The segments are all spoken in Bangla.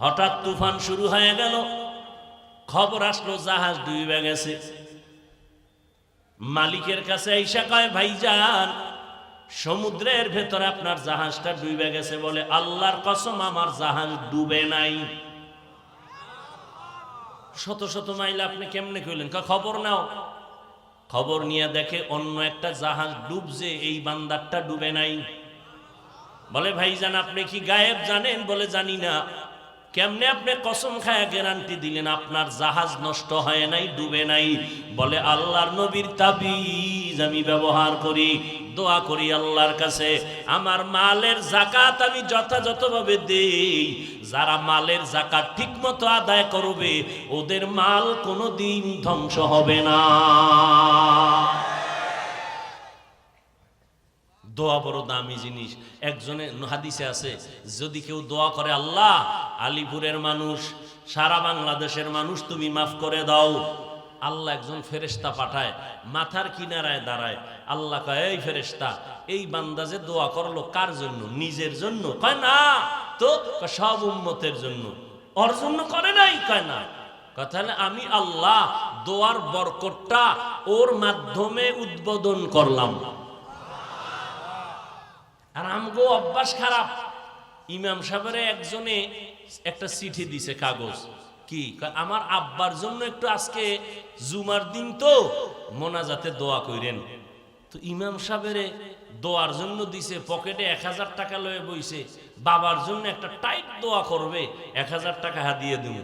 হঠাৎ তুফান শুরু হয়ে গেল। খবর আসলো, জাহাজ ডুবে গেছে মালিকের কাছে আইসা কয় ভাইজান সমুদ্রের ভেতরে আপনার জাহাজটা ডুবে গেছে বলে, আল্লাহর কসম আমার জাহাজ ডুবে নাই। শত শত মাইল আপনি কেমনে কইলেন? খবর নাও। খবর নিয়ে দেখে অন্য একটা জাহাজ ডুবছে, এই বান্দারটা ডুবে নাই। বলে ভাইজান আপনি কি গায়েব জানেন? বলে, জানি না। কেমনে আপনি কসম খায়া গ্যারান্টি দিলেন, আপনার জাহাজ নষ্ট হয় নাই, ডুবে নাই? বলে, আল্লাহর নবীর তাবিজ আমি ব্যবহার করি, দোয়া করি আল্লাহর কাছে। আমার মালের জাকাত আমি যথাযথভাবে দেই। যারা মালের জাকাত ঠিকমতো আদায় করবে, ওদের মাল কোনো দিন ধ্বংস হবে না। দোয়া বড় দামি জিনিস। একজনে হাদিসে আছে, যদি কেউ দোয়া করে আল্লাহ, আলিপুরের মানুষ, সারা বাংলাদেশের মানুষ তুমি মাফ করে দাও। আল্লাহ একজন ফেরেস্তা পাঠায়, মাথার কিনারায় দাঁড়ায়। আল্লাহ কয়, এই ফেরেস্তা এই বান্দা যে দোয়া করল কার জন্য? নিজের জন্য? কয়, না, তো? সব উম্মতের জন্য। ওর জন্য করে নাই? কয়, না। কথা আমি আল্লাহ দোয়ার বরকতটা ওর মাধ্যমে উদ্বোধন করলাম। আর আমগো অভ্যাস খারাপ। ইমাম সাহেবের একজনে একটা চিঠি দিছে কাগজ। কি? আমার আব্বার জন্য একটু আজকে জুমার দিন তো, মোনাজাতে দোয়া কইরেন। তো ইমাম সাহেবের দোয়ার জন্য দিছে, পকেটে এক হাজার টাকা লয়ে বইছে, বাবার জন্য একটা টাইট দোয়া করবে, এক হাজার টাকা হাদিয়ে দিব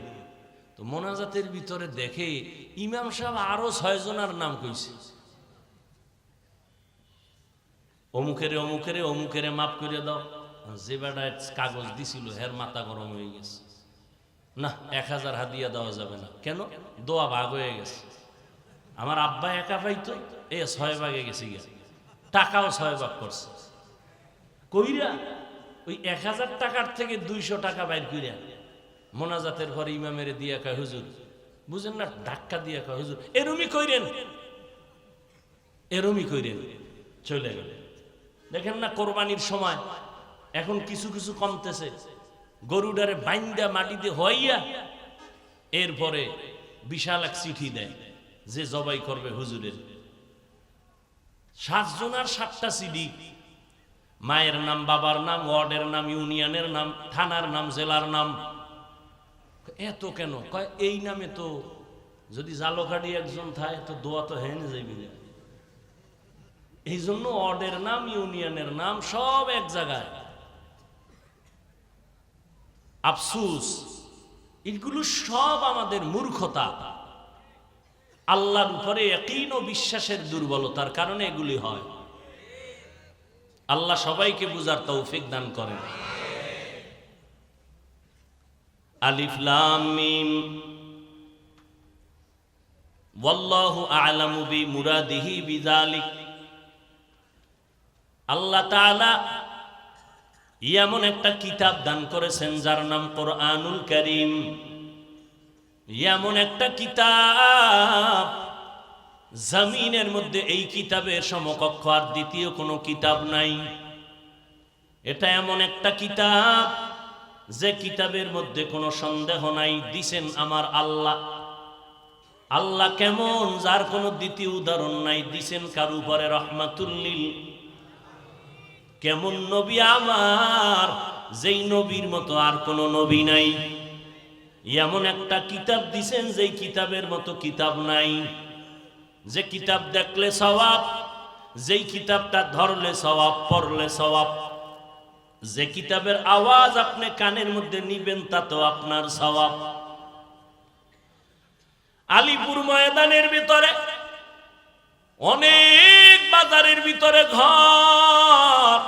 তো মোনাজাতের ভিতরে দেখে ইমাম সাহেব আরও ছয় জনের নাম কইছে। অমুকেরে অমুকেরে অমুকেরে মাফ করে দাও। যে বেটা কাগজ দিছিল, হের মাথা গরম হয়ে গেছে। না, এক হাজার হাদিয়া দেওয়া যাবে না। কেন? দোয়া ভাগ হয়ে গেছে। আমার আব্বা একা পাইতো, এ ছয় ভাগে গেছে গিয়া। টাকাও ছয় ভাগ করছে। কইরা ওই এক হাজার টাকার থেকে দুইশো টাকা বাইর কইরা মোনাজাতের ঘরে ইমামের দিয়া কয়, হুজুর, বুঝেন না, ধাক্কা দিয়া কয়, হুজুর এরমি কইরেন। এরমি কইরেন। চলে গেল দেখেন না কোরবানির সময়। এখন কিছু কিছু কমতেছে। গরুডারে বাইন্দা মাটিতে হইয়া এরপরে বিশাল এক চিঠি দেয় যে জবাই করবে হুজুরের। সাতজন আর সাতটা সিডি মায়ের নাম, বাবার নাম, ওয়ার্ডের নাম, ইউনিয়নের নাম, থানার নাম, জেলার নাম। এত কেন? কয়, এই নামে তো যদি জালোকাডি একজন থাকে তো দোয়া তো হেনে যাইবি না। এই জন্য ওয়ার্ডের নাম, ইউনিয়নের নাম সব এক জায়গায়। আফসুস, এগুলো সব আমাদের মূর্খতা। আল্লাহর উপরে একইন বিশ্বাসের দুর্বলতার কারণে এগুলি হয়। আল্লাহ সবাইকে বুঝার তৌফিক দান করেন। আলিফলাম মিম। বিমুরাদিহি বিযালিক। আল্লাহ এমন একটা কিতাব দান করেছেন যার নাম কোরআনুল করিম। এমন একটা কিতাব জমিনের মধ্যে এই কিতাবের সমকক্ষ আর দ্বিতীয় কোনো কিতাব নাই। এটা এমন একটা কিতাব যে কিতাবের মধ্যে কোনো সন্দেহ নাই, দিছেন আমার আল্লাহ। আল্লাহ কেমন, যার কোনো দ্বিতীয় উদাহরণ নাই, দিছেন কার উপরে রহমাতুল্লিল কেমন নবী আমার? যেই নবীর মতো আর কোনো নবী নাই। এমন একটা কিতাব দিছেন, যেই কিতাবের মতো কিতাব নাই। যে কিতাব দেখলে স্বভাব যেই কিতাবটা ধরলে সবাব পড়লে সবাব যে কিতাবের আওয়াজ আপনি কানের মধ্যে নিবেন, তা তো আপনার সবাব আলিপুর ময়দানের ভিতরে অনেক বাজারের ভিতরে ঘর।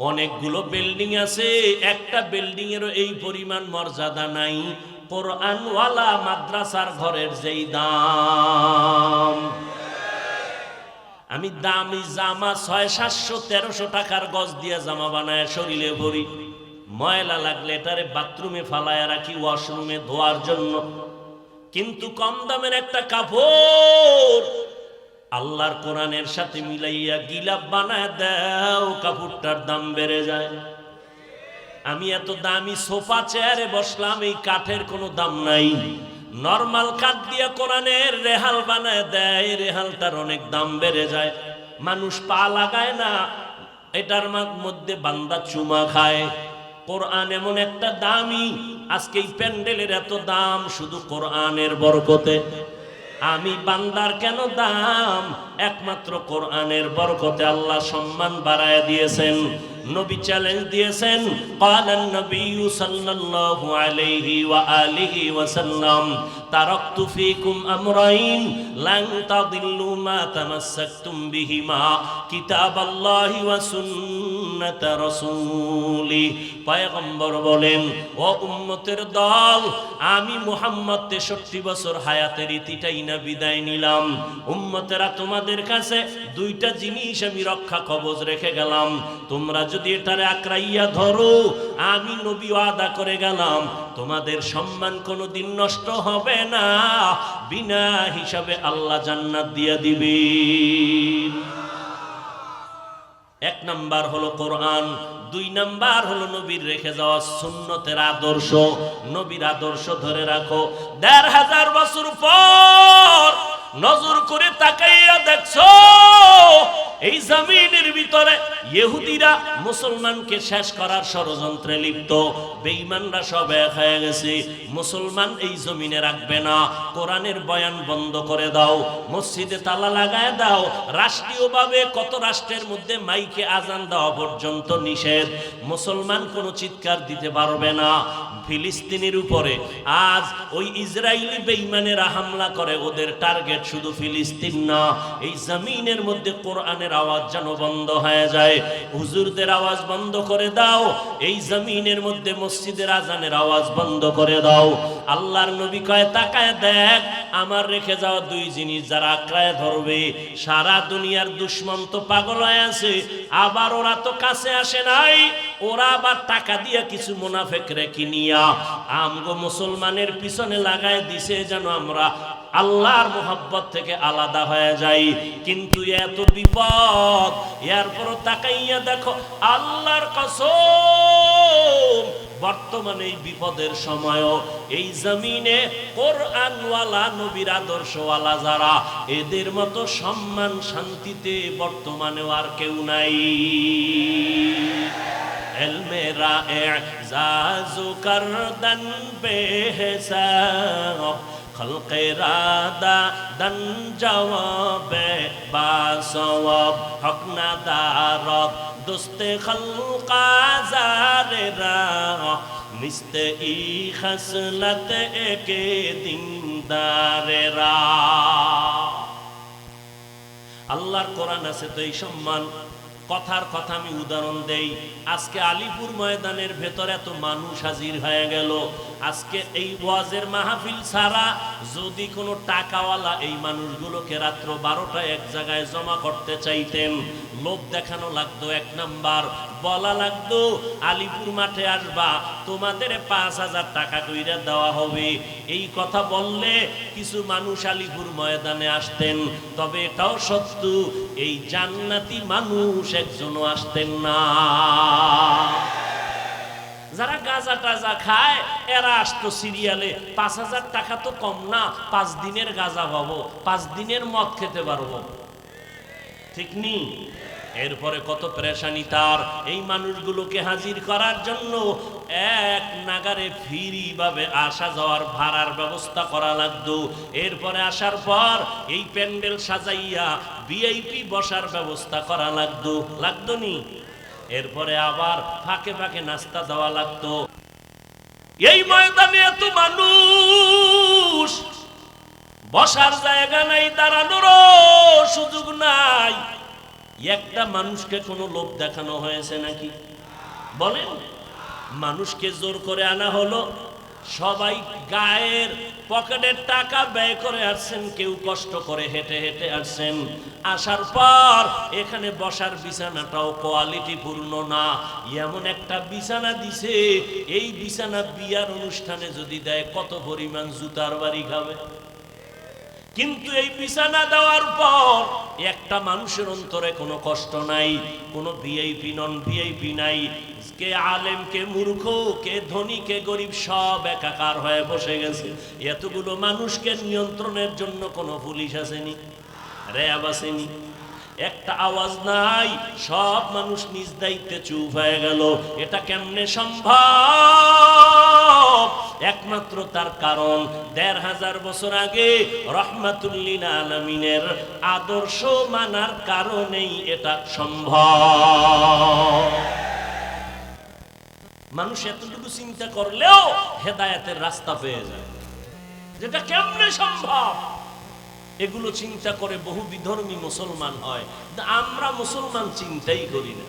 অনেকগুলো বিল্ডিং আছে, একটা বিল্ডিং এরও এই পরিমাণ মর্যাদা নাই। কোরআনওয়ালা মাদ্রাসার ঘরের যেই দাম। আমি দামি জামা ছয়, সাতশো, তেরোশো টাকার গজ দিয়ে জামা বানায় শরীরে ভরি। ময়লা লাগলে এটারে বাথরুমে ফালায় রাখি, ওয়াশরুমে ধোয়ার জন্য। কিন্তু কম দামের একটা কাপড় আল্লাহর কোরআনের সাথে মিলাইয়া গিলাপ বানায় দাও, কাপড়টার দাম বেড়ে যায়। আমি এত দামি সোফা চেয়ারে বসলাম, এই কাঠের কোনো দাম নাই। নর্মাল কাঠ দিয়ে কোরআনের রেহাল বানায় দেয় রেহালটার অনেক দাম বেড়ে যায়। মানুষ পা লাগায় না, এটার মধ্যে বান্দা চুমা খায়। কোরআন এমন একটা দামি, আজকে এই প্যান্ডেলের এত দাম, শুধু কোরআনের বরকতে। আমি বান্দার কেন দাম একমাত্র কোরআনের বরকতে আল্লাহ সম্মান বাড়ায় দিয়েছেন নবী চ্যালেঞ্জ দিয়েছেন قال النبي صلى الله عليه وآله وسلم تركت فيكم أمرين لن تضلوا ما تمسكتم بهما كتاب الله রসুলি। বলেন, ও উম্মতের দল, আমি তেষট্টি বছর হায়াতের না বিদায় নিলাম। উম্মতেরা তোমাদের কাছে দুইটা জিনিস আমি রক্ষা কবজ রেখে গেলাম। তোমরা যদি এটারে আঁকড়াইয়া ধরো, আমি নবী আদা করে গেলাম। তোমাদের সম্মান কোনো দিন নষ্ট হবে না। বিনা হিসাবে আল্লাহ জান্নাত দিয়া দিবি এক নাম্বার হলো কোরআন, দুই নাম্বার হলো নবীর রেখে যাওয়া সুন্নতের আদর্শ। নবীর আদর্শ ধরে রাখো। দেড় হাজার বছর পর নজর করে তাকাইয়া দেখছ, এই জমিনের ভিতরে ইহুদিরা মুসলমানকে শেষ করার ষড়যন্ত্রে লিপ্ত। বেঈমানরা সব এক হয়ে গেছে। মুসলমান এই জমিনে রাখবে না। কোরআনের বয়ান বন্ধ করে দাও। মসজিদে তালা লাগায় দাও। রাষ্ট্রীয়ভাবে কত রাষ্ট্রের মধ্যে মাইকে আজান দেওয়া পর্যন্ত নিষেধ। মুসলমান কোনো চিৎকার দিতে পারবে না। ফিলিস্তিনের উপরে আজ ওই ইসরায়েলি বেঈমানেরা হামলা করে। ওদের টার্গেট শুধু ফিলিস্তিন না, এই জমিনের মধ্যে কোরআনের আওয়াজ যেন বন্ধ হয়ে যায়। হুজুরদের আওয়াজ বন্ধ করে দাও, এই জমিনের মধ্যে মসজিদের আজানের আওয়াজ বন্ধ করে দাও। আল্লাহর নবী কয়, তাকায় দেখ, আমার রেখে দুই জিনিস যারা ধরবে। সারা দুনিয়ার দুশ্মন তো পাগল হয়ে আছে, আবার ওরা তো কাছে আসে নাই। ওরা আবার টাকা দিয়ে কিছু মুনাফেক রেখে নিয়া আমগো মুসলমানের পিছনে লাগায় দিছে যেন আমরা আল্লাহর মোহাব্বত থেকে আলাদা হয়ে যাই। কিন্তু এত বিপদ এরপর তাকাইয়া দেখো, আল্লাহর কসম, বর্তমানে এই বিপদের সময়ও এই জমিনে কোরআনওয়ালা, নবীর আদর্শওয়ালা যারা, এদের মতো সম্মান শান্তিতে বর্তমানেও আর কেউ নাই। মেরা এজাজু করদন বেহসাব خلق رادا دن جواب باسواب حق ندارد دوست خلق زار را نست ای خسلت ایک دیندار را আল্লাহর কোরআন আছে তো এই সম্মান কথার কথা আমি উদাহরণ দেই আজকে আলিপুর ময়দানের ভেতরে এত মানুষ হাজির হয়ে গেল আজকে এই ওয়াজের মাহফিল ছাড়া যদি কোনো টাকাওয়ালা এই মানুষগুলোকে রাত্র বারোটায় এক জায়গায় জমা করতে চাইতেন, লোভ দেখানো লাগতো এক নাম্বার। বলা লাগতো, আলিপুর মাঠে আসবা, তোমাদের পাঁচ হাজার টাকা কইরা দেওয়া হবে। এই কথা বললে কিছু মানুষ আলিপুর ময়দানে আসতেন, তবে এটাও সত্য, এই জান্নাতি মানুষ একজনও আসতেন না। যারা গাজা টাজা খায়, এরা আসতো সিরিয়ালে, পাঁচ হাজার টাকা তো কম না, পাঁচ দিনের গাজা পাবো, পাঁচ দিনের মদ খেতে পারব। ঠিক নি? এরপরে কত পেরেশানি তার, এই মানুষগুলোকে হাজির করার জন্য এক নাগারে ফিরি ভাবে আসা যাওয়ার ভাড়ার ব্যবস্থা করা লাগতো। এরপরে আসার পর এই প্যান্ডেল সাজাইয়া ভিআইপি বসার ব্যবস্থা করা লাগতো। লাগতো নি? এরপরে আবার ফাঁকে ফাঁকে নাস্তা দেওয়া লাগতো। এই ময়দানে এত মানুষ, বসার জায়গা নাই, দাঁড়ানোরও সুযোগ নাই। একটা মানুষকে কোনো লোভ দেখানো হয়েছে নাকি? বলেন, মানুষকে জোর করে আনা হলো। সবাই গায়ের পকেটের টাকা ব্যয় করে আসছেন, কেউ কষ্ট করে হেঁটে হেঁটে আসছেন। আসার পর এখানে বসার বিছানাটাও কোয়ালিটি পূর্ণ না। এমন একটা বিছানা দিছে, এই বিছানা বিয়ার অনুষ্ঠানে যদি দেয়, কত পরিমাণ জুতার বাড়ি খাবে? কিন্তু এই বিছানা দেওয়ার পর একটা মানুষের অন্তরে কোনো কষ্ট নাই, কোনো ভিআইপি নন ভিআইপি নাই। কে আলেম, কে মূর্খ, কে ধনী, কে গরিব, সব একাকার হয়ে বসে গেছে। এতগুলো মানুষকে নিয়ন্ত্রণের জন্য কোনো পুলিশ আসেনি, র্যাব আসেনি। একটা আওয়াজ নাই, সব মানুষ নিজ দায়িত্বে চুপ হয়ে গেল। এটা কেমনে সম্ভব? একমাত্র তার কারণ, দেড় হাজার বছর আগে রহমাতুল্লিন আলমিনের আদর্শ মানার কারণেই এটা সম্ভব। মানুষ এতটুকু চিন্তা করলেও হেদায়েতের রাস্তা পেয়ে যায়। যেটা কেমনে সম্ভব? এগুলো চিন্তা করে বহু বিধর্মী মুসলমান হয়। আমরা মুসলমান চিন্তাই করি না।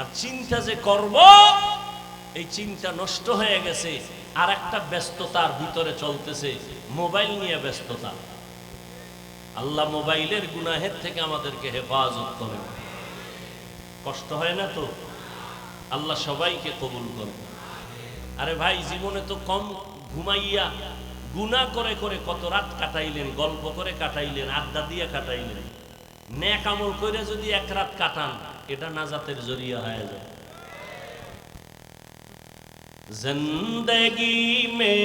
আর চিন্তা যে করব, এই চিন্তা নষ্ট হয়ে গেছে। আর একটা ব্যস্ততার ভিতরে চলতেছে। মোবাইল নিয়ে ব্যস্ততা। আল্লাহ মোবাইলের গুনাহের থেকে আমাদেরকে হেফাজত করে কষ্ট হয় না তো? আল্লাহ সবাইকে কবুল করবে আরে ভাই, জীবনে তো কম ঘুমাইয়া গুণা করে করে কত রাত কাটাইলেন, গল্প করে কাটাইলেন, আড্ডা দিয়ে কাটাইলেন। ন্যাক আমল করে যদি এক রাত কাটান, এটা নাজাতের জরিয়া হয়ে যায়। জিন্দগি মে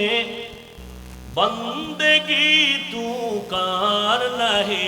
বন্দগি তু কার নাহি?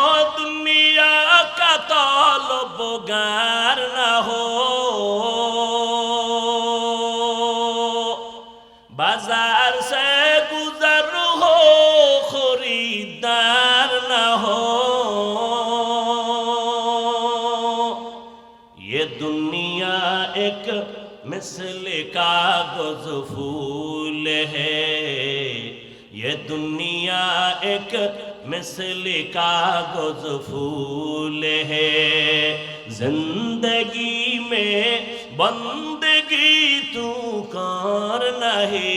ये दुनिया एक मिसल कागज़ फूल है। ज़िंदगी में बंदगी तू कार नहीं।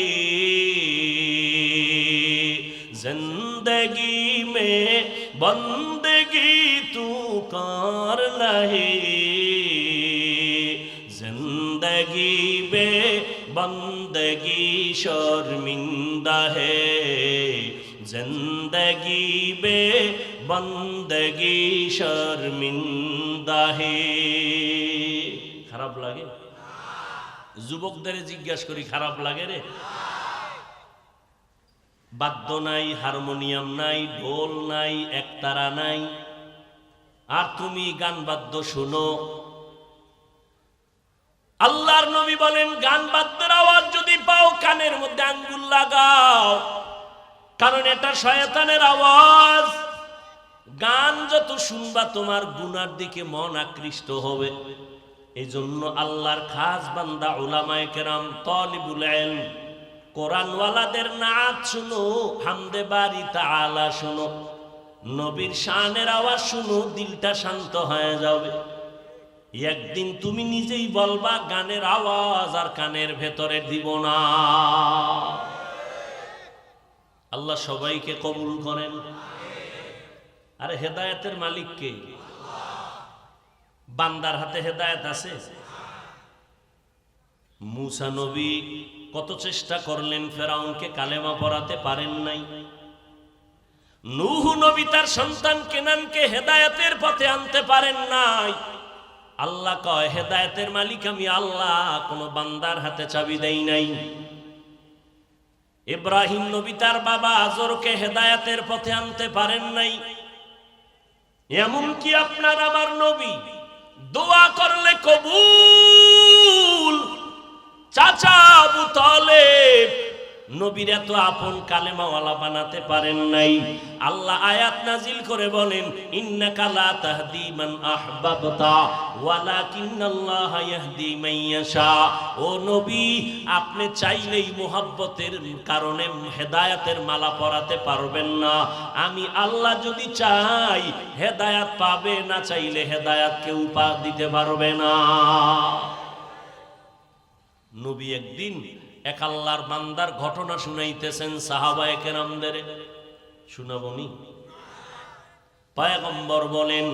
ज़िंदगी में बंदगी तू कार नहीं। ज़िंदगी में बंदगी शर्मिंदा है। زندگی বে بندگی শর্মিন্দা হে খারাপ লাগে যুবকদের জিজ্ঞাসা করি খারাপ লাগে রে বাদ্য নাই হারমোনিয়াম নাই ঢোল নাই একতারা নাই আর তুমি গান বাদ্য শুনো। আল্লাহর নবী বলেন, গান বাদ্যের আওয়াজ যদি পাও, কানের মধ্যে আঙ্গুল লাগাও। কারণ এটা শয়তানের আওয়াজ। গান যত শুনবা তোমার গুনার দিকে মন আকৃষ্ট হবে। এই জন্য আল্লাহর খাস বান্দা, উলামায়ে কেরাম, তলিবুল কোরআনওয়ালাদের নাচ শুনো, হামদে বাড়ি তাআলা শুনো, নবীর শানের আওয়াজ শুনো, দিলটা শান্ত হয়ে যাবে। একদিন তুমি নিজেই বলবা, গানের আওয়াজ আর কানের ভেতরে দিব না। আল্লাহ সবাইকে কবুল করেন। আরে হেদায়তের মালিক কে? বান্দার হাতে হেদায়ত আছে? মুসা নবী কত চেষ্টা করলেন ফেরাউনকে কালেমা পড়াতে পারেন নাই। নুহু নবী তার সন্তান কেনানকে হেদায়েতের পথে আনতে পারেন নাই। আল্লাহ কয়, হেদায়তের মালিক আমি আল্লাহ, কোন বান্দার হাতে চাবি দেই নাই। ইব্রাহিম নবী তার বাবা আজরকে হেদায়াতের পথে আনতে পারেন নাই। এমনকি আপনার আমার নবী দোয়া করলে কবুল। চাচা আবু নবীর তো আপন কালেমাওয়ালা বানাতে পারেন নাই। আল্লাহ আয়াত নাজিল করে বলেন, ইন্নাকা তাহদি মান আহবাবতা ইয়াহদি মান ইয়াশা। ও নবী, আপনি চাইলেই কারণে হেদায়াতের মালা পরাতে পারবেন না। আমি আল্লাহ যদি চাই, হেদায়াত পাবে, না চাইলে হেদায়াত কেউ পা দিতে পারবে না। নবী একদিন এক আল্লাহর বান্দার ঘটনা শুনাইতেছেন সাহাবা একেরামদের শুনাবনি পায়গম্বর বলেন,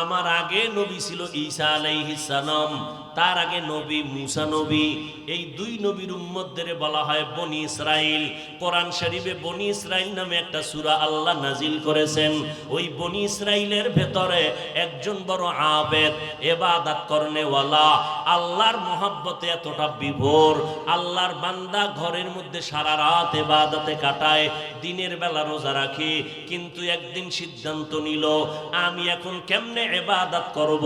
আমার আগে নবী ছিল ঈসা আলাইহিস সালাম। তার আগে নবী, মুসা নবী, এই দুই নবীর উম্মতদের বলা হয় বনি ইসরাইল। কোরআন শরীফে বনি ইসরাইল নামে একটা সূরা আল্লাহ নাজিল করেছেন। ওই বনি ইসরাইলের ভেতরে একজন বড় আবেদ, এবাদত করনেওয়ালা আল্লাহর মহাব্বতে এতটা বিভোর, আল্লাহর বান্দা ঘরের মধ্যে সারা রাত এবাদতে কাটায়, দিনের বেলা রোজা রাখে, কিন্তু একদিন সিদ্ধান্ত নিল, আমি এখন কেমনে এবাদত করব?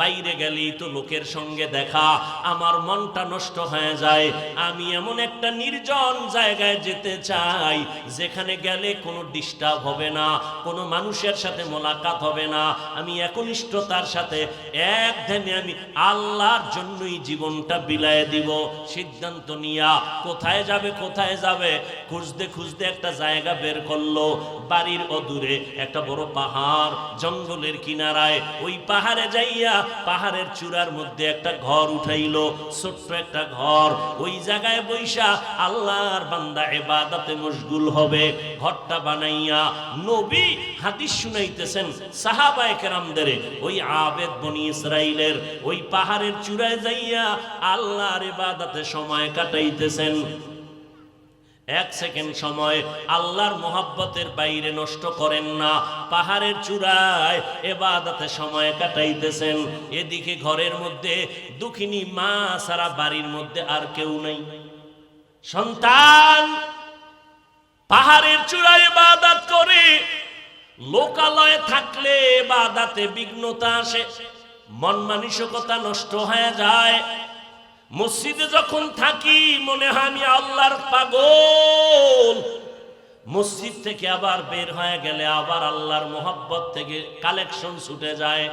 বাইরে গেলেই তো লোকের সঙ্গে দেখা, আমার মনটা নষ্ট হয়ে যায়। আমি এমন একটা নির্জন জায়গায় যেতে চাই, যেখানে গেলে কোনো ডিস্টার্ব হবে না, কোনো মানুষের সাথে মোলাকাত হবে না। আমি একনিষ্ঠতার সাথে এক ধ্যানে আমি আল্লাহর জন্যই জীবনটা বিলায় দিব। সিদ্ধান্ত নিয়া, কোথায় যাবে কোথায় যাবে? খুঁজতে খুঁজতে একটা জায়গা বের করল। বাড়ির অদূরে একটা বড় পাহাড়, জঙ্গলের কিনারায়। ওই পাহাড়ে যাইয়া পাহাড়ের চূড়ার মধ্যে একটা ঘর উঠাইলো, ছোট্ট একটা ঘর। ওই জায়গায় বৈশা আল্লাহর বান্দা এবাদাতে মশগুল হবে। ঘরটা বানাইয়া নবী হাদিস শুনাইতেছেন সাহাবায়ে কেরামদের। ওই আবেদ বনি ইসরাইলের ওই পাহাড়ের চূড়ায় যাইয়া আল্লাহর এবাদাতে সময় কাটাইতেছেন। এক সেকেন্ড সময়, আল্লাহর মোহাব্বতের বাইরে নষ্ট করেন না, পাহাড়ের চূড়ায় এবাদাতে সময় কাটাইতেছেন, এদিকে ঘরের মধ্যে দুঃখিনী মা সারা বাড়ির মধ্যে আর কেউ নেই। সন্তান, পাহাড়ের চূড়ায় বাদাত করে, লোকালয়ে থাকলে বাদাতে বিঘ্নতা আসে, মন মানসিকতা নষ্ট হয়ে যায় মসজিদে যখন থাকি, মনে হয় আমি আল্লাহর পাগল। মসজিদ থেকে আবার বের হয়ে গেলে আবার আল্লাহর মোহাব্বত থেকে কালেকশন ছুটে যায়।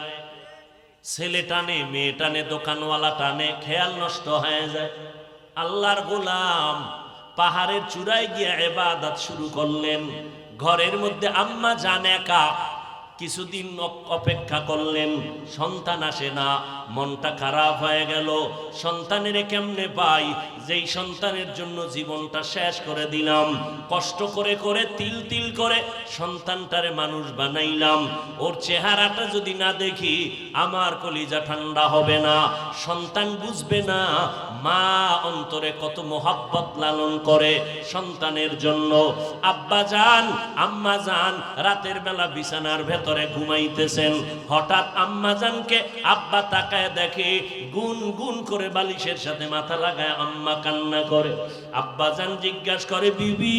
ছেলে টানে, মেয়ে টানে, দোকানওয়ালা টানে, খেয়াল নষ্ট হয়ে যায়। আল্লাহর গোলাম পাহাড়ের চূড়ায় গিয়ে এবাদত শুরু করলেন। ঘরের মধ্যে আম্মা জান একা কিছুদিন অপেক্ষা করলেন, সন্তান আসে না, মনটা খারাপ হয়ে গেল। সন্তানের কেমনে পাই? যেই সন্তানের জন্য জীবনটা শেষ করে দিলাম, কষ্ট করে করে তিল তিল করে সন্তানটারে মানুষ বানাইলাম। ওর চেহারাটা যদি না দেখি, আমার কলিজা ঠান্ডা হবে না। সন্তান বুঝবে না, মা অন্তরে কত মোহাব্বত লালন করে সন্তানের জন্য। আব্বা যান, আম্মা যান, রাতের বেলা বিছানার ভেতরে ঘুমাইতেছেন। হঠাৎ আম্মা জানকে আব্বা তাকায় দেখে গুন গুন করে বালিশের সাথে মাথা লাগায় আম্মা কান্না করে। আব্বা যান জিজ্ঞাসা করে, বিবি,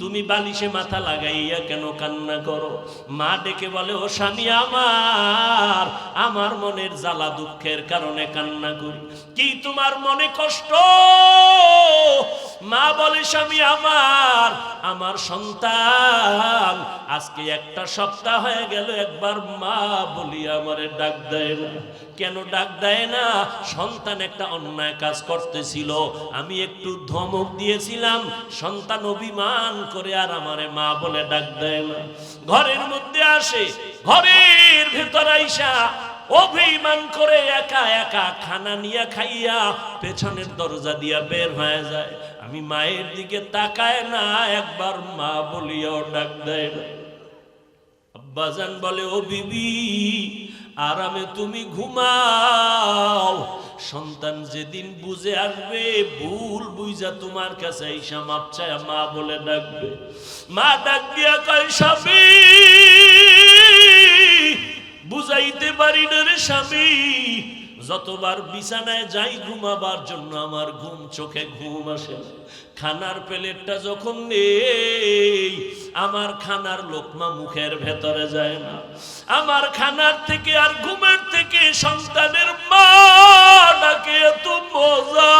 তুমি বালিশে মাথা লাগাইয়া কেন কান্না করো? মা ডেকে বলে, ও স্বামী আমার আমার মনের জ্বালা দুঃখের কারণে কান্না করি। কি তোমার মনে কষ্ট? মা বলে, স্বামী আমার আমার সন্তান, আজকে একটা সপ্তাহ হয়ে গেল একবার মা আমারে ডাক দেয় না। কেন ডাক দেয় না? সন্তান একটা অন্যায় কাজ করতেছিল। আমি একটু ধমক দিয়েছিলাম, সন্তান অভিমান করে আর আমারে মা বলে ডাক দেয় না। ঘরের মধ্যে আসে, ঘরের ভেতর আইসা অভিমান করে একা একা খানা নিয়ে খাইয়া পেছনের দরজা দিয়া বের হয়ে যায়। আমি মায়ের দিকে তাকায় না, একবার মা বলিয়াও ডাক দেয় না। আব্বাজান বলে, ও বিবি, আরামে তুমি ঘুমাও। সন্তান যেদিন বুঝে আসবে, ভুল বুঝা তোমার কাছে ঈশা মাপ চায় মা বলে ডাকবে। মা ডাক দিয়া কয়, স্বামী, বুঝাইতে পারি না রে স্বামী যতবার বিছানায় যাই ঘুমাবার জন্য আমার ঘুম চোখে ঘুম আসে খানার প্লেটটা যখন নেই, আমার খানার লোকমা মুখের ভেতরে যায় না। আমার খানার থেকে আর ঘুমের থেকে সন্তানের মা এত মজা।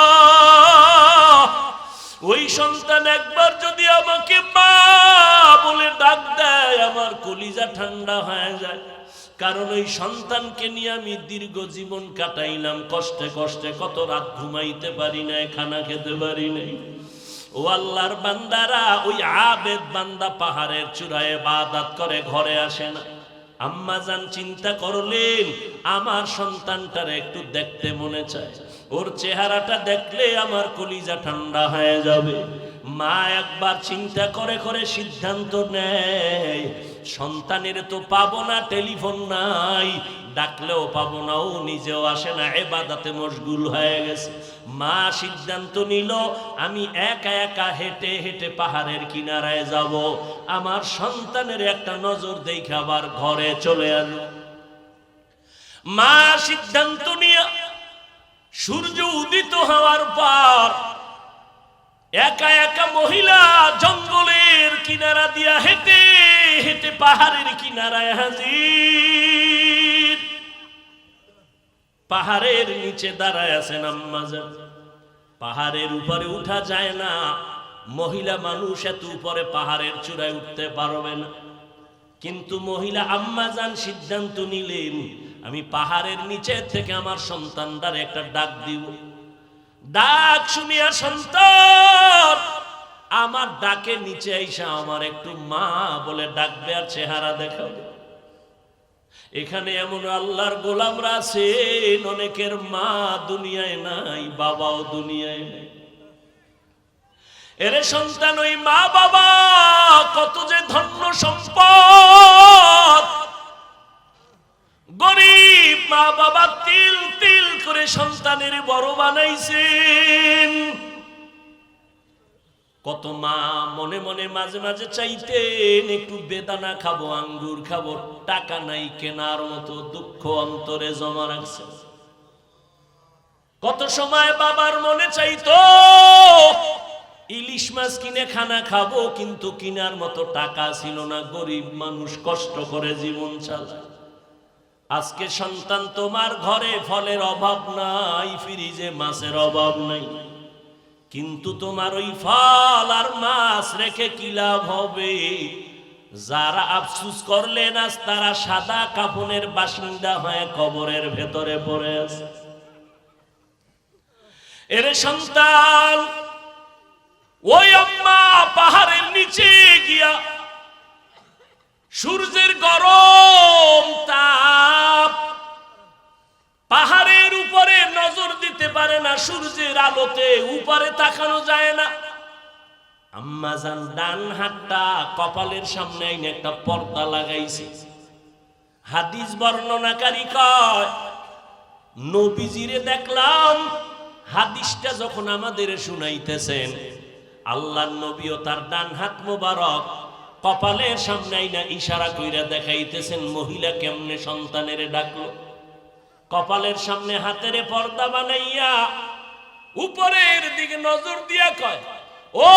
ওই সন্তান একবার যদি আমাকে মা বলে ডাক দেয়, আমার কলিজা ঠান্ডা হয়ে যায়। কারণ ওই সন্তানকে নিয়ে আমি দীর্ঘ জীবন কাটাইলাম। কষ্টে কষ্টে কত রাত ঘুমাইতে পারি নাই, খানা খেতে পারি নাই। ও আল্লাহর বান্দারা, ওই আবেদ বান্দা পাহাড়ের চূড়ায় বাদাত করে, ঘরে আসে না। আম্মা যান চিন্তা করলেন, আমার সন্তানটার একটু দেখতে মনে চায়। ওর চেহারাটা দেখলে আমার কলিজা ঠান্ডা হয়ে যাবে। মা একবার চিন্তা করে করে সিদ্ধান্ত নেয়, সন্তানের তো পাবো না, টেলিফোন নাই, ডাকলেও পাবো না, ও নিজেও আসে না, এবাদাতে মশগুল হয়ে গেছে। মা সিদ্ধান্ত নিল, আমি একা একা হেঁটে হেঁটে পাহাড়ের কিনারায় যাব, আমার সন্তানের একটা নজর দেখে আবার ঘরে চলে আসব মা সিদ্ধান্ত নিয়ে সূর্য উদিত হওয়ার পর একা একা মহিলা জঙ্গলের কিনারা দিয়া হেঁটে হেঁটে পাহাড়ের কিনারায় হাজির। পাহাড়ের নিচে দাঁড়ায় আছেন আম্মাজান পাহাড়ের উপরে উঠা যায় না। মহিলা মানুষ এত উপরে পাহাড়ের চূড়ায় উঠতে পারবে না। কিন্তু মহিলা আম্মাজান সিদ্ধান্ত নিলেন, আমি পাহাড়ের নিচে থেকে আমার সন্তানটার একটা ডাক দিব। ডাক শুনিয়া সন্তান আমার ডাকে নিচে আইসা আমার একটু মা বলে ডাকবে আর চেহারা দেখাবে। এখানে এমন আল্লাহর গোলামরা আছেন, অনেকের মা দুনিয়ায় নাই, বাবাও দুনিয়ায় নাই। এরে সন্তান, ওই মা বাবা, কত যে ধন্য সম্পদ। গরিব মা বাবা তিল তিল করে সন্তানের বড় বানাইছেন। কত মা মনে মনে মাঝে মাঝে চাইতেন, একটু বেদানা খাব, আঙ্গুর খাব, টাকা নাই, কেনার মতো দুঃখ অন্তরে জমা রাখছে। কত সময় বাবার মনে চাইতো ইলিশ মাছ কিনে খানা খাব, কিন্তু কিনার মতো টাকা ছিল না। গরিব মানুষ কষ্ট করে জীবন চালায়। আজকে সন্তান তোমার ঘরে ফলের অভাব নাই, ফ্রিজে মাছের অভাব নাই। কিন্তু তোমার ওই ফল আর মাছ রেখে কি লাভ হবে? যারা আফসুস করলেন আজ তারা সাদা কাফনের বাসিন্দা হয়ে কবরের ভেতরে পড়ে আছে। এর সন্তান ওই আম্মা পাহাড়ের নিচে গিয়া সূর্যের গরম তাপ। পাহাড়ের উপরে নজর দিতে পারে না, সূর্যের আলোতে উপরে তাকানো যায় না। আম্মা জান ডান হাতটা কপালের সামনে আইনে একটা পর্দা লাগাইছে। হাদিস বর্ণনাকারী কয়, নবীজিরে দেখলাম হাদিসটা যখন আমাদের শুনাইতেছেন আল্লাহ নবীও তার ডান হাত মোবারক কপালের সামনে আইনা ইশারা কইরা দেখাইতেছেন, মহিলা কেমনে সন্তানের ডাকলো? কপালের সামনে হাতের পর্দা বানাইয়া উপরের দিকে নজর দিয়া কয়, ও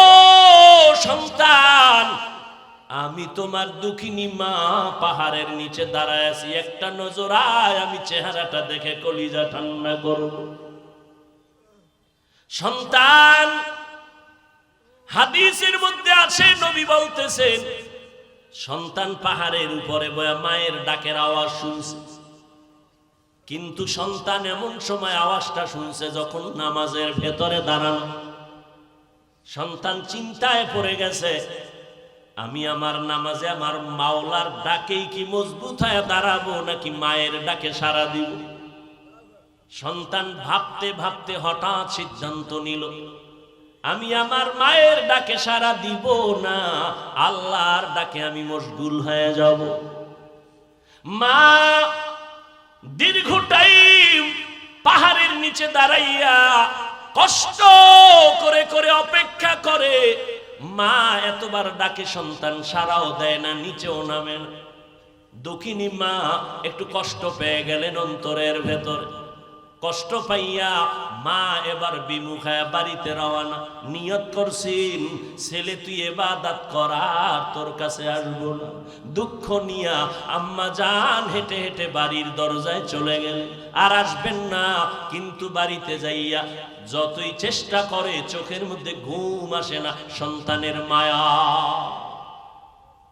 সন্তান, আমি তোমার দুঃখিনী মা, পাহাড়ের নিচে দাঁড়ায় আছি, একটা নজর আয়, আমি চেহারাটা দেখে কলিজা ঠান্ডা করব। সন্তান হাদিসের মধ্যে আছে, নবী বলতেছেন, সন্তান পাহাড়ের উপরে বয়া মায়ের ডাকের আওয়াজ শুনছে। কিন্তু সন্তান এমন সময় আওয়াজটা শুনছে যখন নামাজের ভেতরে দাঁড়ানো। সন্তান চিন্তায় পড়ে গেছে, আমি আমার নামাজে আমার মাওলার ডাকেই কি মজবুত হয়ে দাঁড়াবো নাকি মায়ের ডাকে সারা দিব? সন্তান ভাবতে ভাবতে হঠাৎ সিদ্ধান্ত নিল আমি আমার মায়ের ডাকে সারা দিব না, আল্লাহর ডাকে আমি মশগুল হয়ে যাব। মা দীর্ঘ টাইম পাহাড়ের নিচে দাঁড়াইয়া কষ্ট করে করে অপেক্ষা করে, মা এতবার ডাকে সন্তান সারাও দেয় না, নিচেও নামে না। দক্ষিণী মা, একটু কষ্ট পেয়ে গেলেন অন্তরের ভেতরে। কষ্ট পাইয়া মা এবার বিমুখায় বাড়িতে রওয়ানা নিয়ত করছেন ছেলে, তুই এবাদাত করার তোর কাছে আসব না। দুঃখ নিয়া আম্মা জান হেঁটে হেঁটে বাড়ির দরজায় চলে গেলেন। আর আসবেন না, কিন্তু বাড়িতে যাইয়া যতই চেষ্টা করে, চোখের মধ্যে ঘুম আসে না, সন্তানের মায়া।